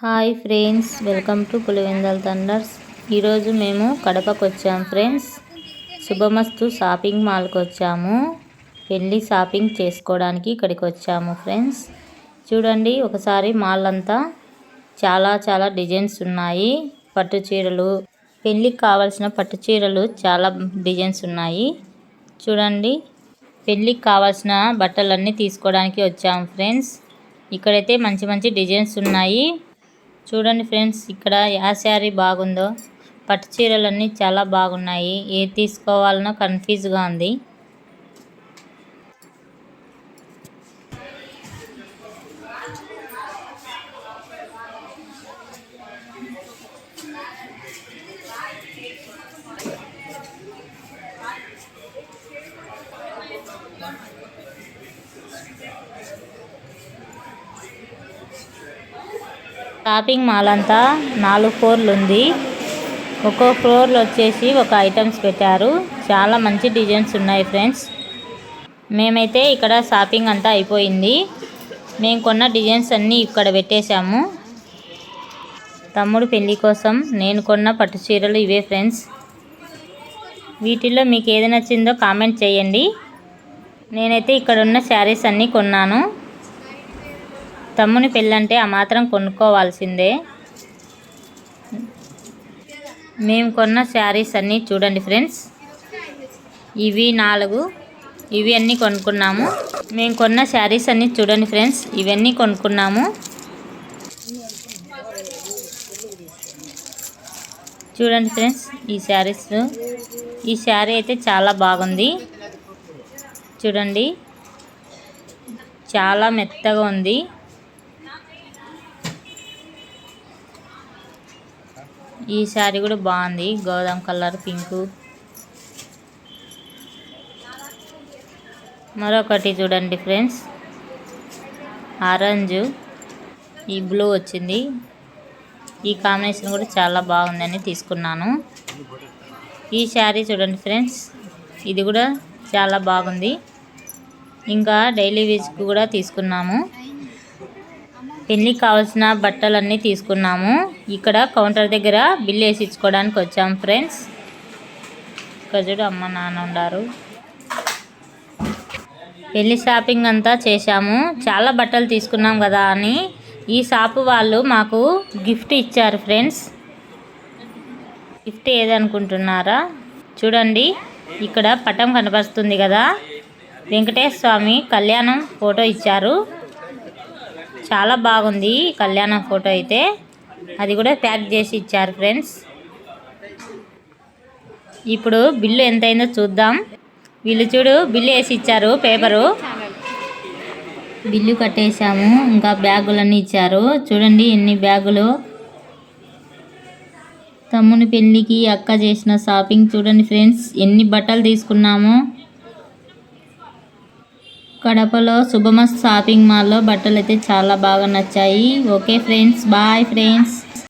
Hi friends welcome to Pulivendula Thunders. ఈరోజు మేము కడపకు వచ్చాము ఫ్రెండ్స్. శుభమస్తు షాపింగ్ మాల్కి వచ్చాము పెళ్ళి షాపింగ్ చేసుకోవడానికి ఇక్కడికి వచ్చాము ఫ్రెండ్స్. చూడండి ఒకసారి మాల్ అంతా చాలా చాలా డిజైన్స్ ఉన్నాయి. పట్టు చీరలు పెళ్ళికి కావాల్సిన పట్టు చీరలు చాలా డిజైన్స్ ఉన్నాయి. చూడండి పెళ్ళికి కావాల్సిన బట్టలన్నీ తీసుకోవడానికి వచ్చాము ఫ్రెండ్స్. ఇక్కడైతే మంచి మంచి డిజైన్స్ ఉన్నాయి. చూడండి ఫ్రెండ్స్ ఇక్కడ యా శారీ బాగుందో పట్టు చీరలన్నీ చాలా బాగున్నాయి. ఏది తీసుకోవాలనో కన్ఫ్యూజ్గా ఉంది. షాపింగ్ మాల్ అంతా నాలుగు ఫ్లోర్లు ఉంది ఒక్కో ఫ్లోర్లో వచ్చేసి ఒక ఐటమ్స్ పెట్టారు. చాలా మంచి డిజైన్స్ ఉన్నాయి ఫ్రెండ్స్. మేమైతే ఇక్కడ షాపింగ్ అంతా అయిపోయింది. మేము కొన్న డిజైన్స్ అన్నీ ఇక్కడ పెట్టేశాము. తమ్ముడు పెళ్ళి కోసం నేను కొన్న పట్టు చీరలు ఇవే ఫ్రెండ్స్. వీటిల్లో మీకు ఏది నచ్చిందో కామెంట్ చేయండి. నేనైతే ఇక్కడ ఉన్న శారీస్ అన్నీ కొన్నాను. తమ్ముని పెళ్ళంటే ఆ మాత్రం కొనుక్కోవాల్సిందే. మేము కొన్న శారీస్ అన్నీ చూడండి ఫ్రెండ్స్. ఇవి నాలుగు ఇవి అన్నీ కొనుక్కున్నాము. మేము కొన్న శారీస్ అన్నీ చూడండి ఫ్రెండ్స్ ఇవన్నీ కొనుక్కున్నాము. చూడండి ఫ్రెండ్స్ ఈ శారీస్. ఈ శారీ అయితే చాలా బాగుంది. చూడండి. చాలా మెత్తగా ఉంది. ఈ శారీ కూడా బాగుంది. గోదాం కలర్ పింక్. మరొకటి చూడండి ఫ్రెండ్స్. ఆరెంజ్. ఈ బ్లూ వచ్చింది. ఈ కాంబినేషన్ కూడా చాలా బాగుందని తీసుకున్నాను. ఈ శారీ చూడండి ఫ్రెండ్స్. ఇది కూడా చాలా బాగుంది. ఇంకా డైలీ వేజ్కి కూడా తీసుకున్నాము. పెళ్ళికి కావాల్సిన బట్టలన్నీ తీసుకున్నాము. ఇక్కడ కౌంటర్ దగ్గర బిల్ వేసి ఇచ్చుకోవడానికి వచ్చాం ఫ్రెండ్స్. ఇక్కడ చూడు అమ్మ నాన్న ఉన్నారు పెళ్ళి షాపింగ్ అంతా చేశాము. చాలా బట్టలు తీసుకున్నాం కదా అని. ఈ షాపు వాళ్ళు మాకు గిఫ్ట్ ఇచ్చారు ఫ్రెండ్స్. గిఫ్ట్ ఏదనుకుంటున్నారా? చూడండి. ఇక్కడ పటం కనపరుస్తుంది కదా. వెంకటేశ్వర స్వామి కళ్యాణం ఫోటో ఇచ్చారు. చాలా బాగుంది కళ్యాణం ఫోటో అయితే. అది కూడా ప్యాక్ చేసి ఇచ్చారు ఫ్రెండ్స్. ఇప్పుడు బిల్లు ఎంతైందో చూద్దాం. వీళ్ళు చూడు బిల్లు వేసి ఇచ్చారు పేపరు. బిల్లు కట్టేశాము ఇంకా బ్యాగులన్నీ ఇచ్చారు. చూడండి ఎన్ని బ్యాగులు. తమ్ముని పెళ్ళికి అక్క చేసిన షాపింగ్ చూడండి ఫ్రెండ్స్ ఎన్ని బట్టలు తీసుకున్నాము. కడపలో శుభమ షాపింగ్ మాల్లో బట్టలు అయితే చాలా బాగా నచ్చాయి. Okay friends bye friends.